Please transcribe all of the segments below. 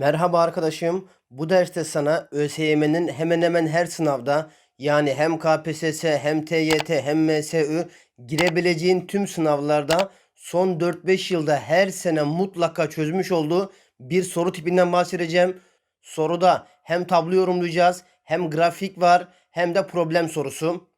Merhaba arkadaşım. Bu derste sana ÖSYM'nin hemen hemen her sınavda yani hem KPSS hem TYT hem MSÜ girebileceğin tüm sınavlarda son 4-5 yılda her sene mutlaka çözmüş olduğu bir soru tipinden bahsedeceğim. Soruda hem tablo yorumlayacağız hem grafik var hem de problem sorusu.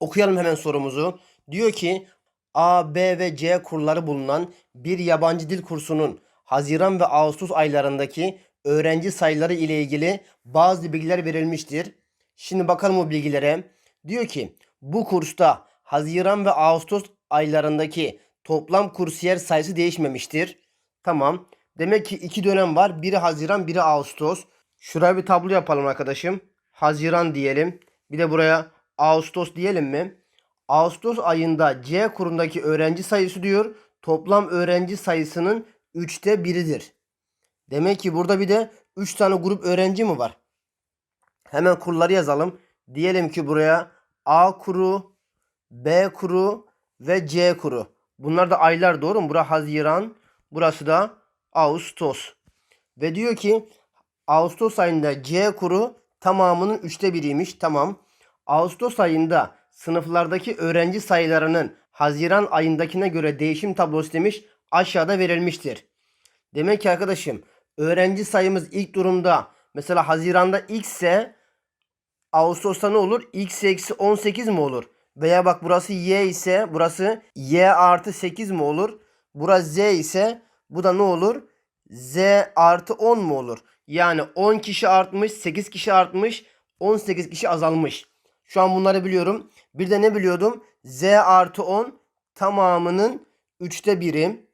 Okuyalım hemen sorumuzu. Diyor ki A, B ve C kurları bulunan bir yabancı dil kursunun Haziran ve Ağustos aylarındaki öğrenci sayıları ile ilgili bazı bilgiler verilmiştir. Şimdi bakalım o bilgilere. Diyor ki bu kursta Haziran ve Ağustos aylarındaki toplam kursiyer sayısı değişmemiştir. Tamam. Demek ki iki dönem var. Biri Haziran, biri Ağustos. Şuraya bir tablo yapalım arkadaşım. Haziran diyelim. Bir de buraya Ağustos diyelim mi? Ağustos ayında C kurundaki öğrenci sayısı diyor toplam öğrenci sayısının üçte biridir. Demek ki burada bir de 3 tane grup öğrenci mi var? Hemen kurları yazalım. Diyelim ki buraya A kuru, B kuru ve C kuru. Bunlar da aylar doğru mu? Burası Haziran, burası da Ağustos. Ve diyor ki Ağustos ayında C kuru tamamının üçte biriymiş. Tamam. Ağustos ayında sınıflardaki öğrenci sayılarının Haziran ayındakine göre değişim tablosu demiş aşağıda verilmiştir. Demek ki arkadaşım öğrenci sayımız ilk durumda mesela Haziran'da x ise Ağustos'ta ne olur? x eksi 18 mi olur? Veya bak burası y ise burası y artı 8 mi olur? Burası z ise bu da ne olur? z artı 10 mu olur? Yani 10 kişi artmış, 8 kişi artmış, 18 kişi azalmış. Şu an bunları biliyorum. Bir de ne biliyordum? Z artı 10 tamamının üçte biri.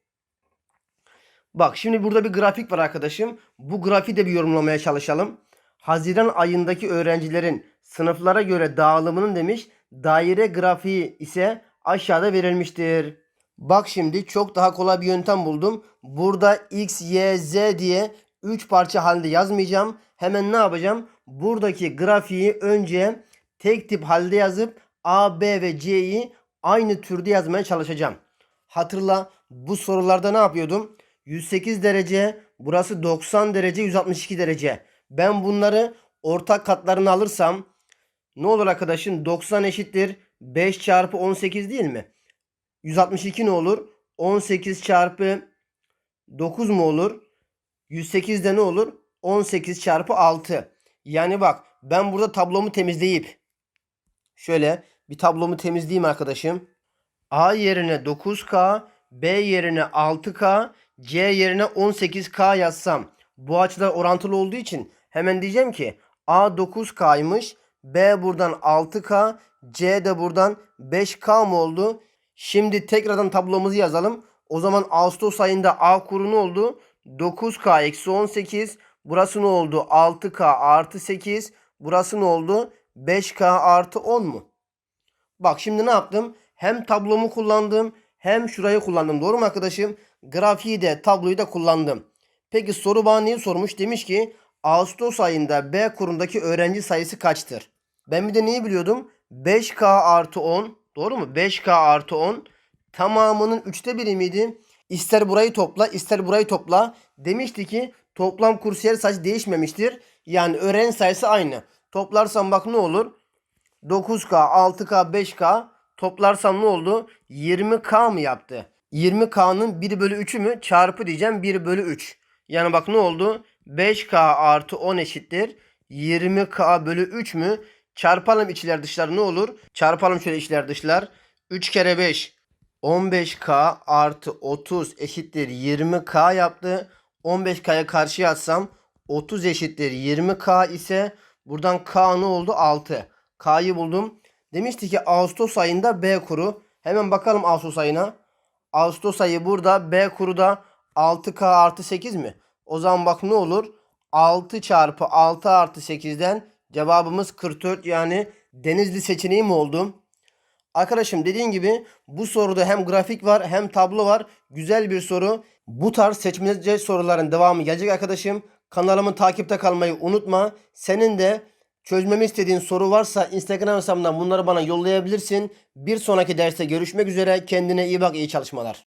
Bak şimdi burada bir grafik var arkadaşım. Bu grafiği de bir yorumlamaya çalışalım. Haziran ayındaki öğrencilerin sınıflara göre dağılımının demiş daire grafiği ise aşağıda verilmiştir. Bak şimdi çok daha kolay bir yöntem buldum. Burada x, y, z diye 3 parça halinde yazmayacağım. Hemen ne yapacağım? Buradaki grafiği önce tek tip halde yazıp A, B ve C'yi aynı türde yazmaya çalışacağım. Hatırla bu sorularda ne yapıyordum? 108 derece, burası 90 derece, 162 derece. Ben bunları ortak katlarını alırsam ne olur arkadaşım? 90 eşittir 5 çarpı 18 değil mi? 162 ne olur? 18 çarpı 9 mu olur? 108 de ne olur? 18 çarpı 6. Yani bak ben burada tablomu temizleyip şöyle bir tablomu temizleyeyim arkadaşım. A yerine 9K, B yerine 6K, C yerine 18K yazsam bu açıda orantılı olduğu için hemen diyeceğim ki A 9K'ymış, B buradan 6K, C de buradan 5K mı oldu? Şimdi tekrardan tablomuzu yazalım. O zaman Ağustos ayında A kuru ne oldu? 9K eksi 18. Burası ne oldu? 6K artı 8. Burası ne oldu? 5K artı 10 mu? Bak şimdi ne yaptım? Hem tablomu kullandım hem şurayı kullandım. Doğru mu arkadaşım? Grafiği de tabloyu da kullandım. Peki soru bana neyi sormuş? Demiş ki Ağustos ayında B kurundaki öğrenci sayısı kaçtır? Ben bir de neyi biliyordum? 5K artı 10. Doğru mu? 5K artı 10 tamamının üçte biri miydi? İster burayı topla ister burayı topla. Demişti ki toplam kursiyer sayısı değişmemiştir. Yani öğrenci sayısı aynı. Toplarsam bak ne olur? 9K, 6K, 5K toplarsam ne oldu? 20K mı yaptı? 20K'nın 1 bölü 3'ü mü? Çarpı diyeceğim 1 bölü 3. Yani bak ne oldu? 5K artı 10 eşittir. 20K bölü 3 mü? Çarpalım içler dışlar ne olur? Çarpalım şöyle içler dışlar. 3 kere 5 15K artı 30 eşittir 20K yaptı. 15K'ya karşıya atsam 30 eşittir 20K ise buradan K ne oldu? 6. K'yı buldum. Demişti ki Ağustos ayında B kuru. Hemen bakalım Ağustos ayına. Ağustos ayı burada B kuru da 6K artı 8 mi? O zaman bak ne olur? 6 çarpı 6 artı 8'den cevabımız 44 yani Denizli seçeneği mi oldu? Arkadaşım dediğim gibi bu soruda hem grafik var hem tablo var. Güzel bir soru. Bu tarz seçmece soruların devamı gelecek arkadaşım. Kanalımı takipte kalmayı unutma. Senin de çözmemi istediğin soru varsa Instagram hesabımdan bunları bana yollayabilirsin. Bir sonraki derste görüşmek üzere. Kendine iyi bak, iyi çalışmalar.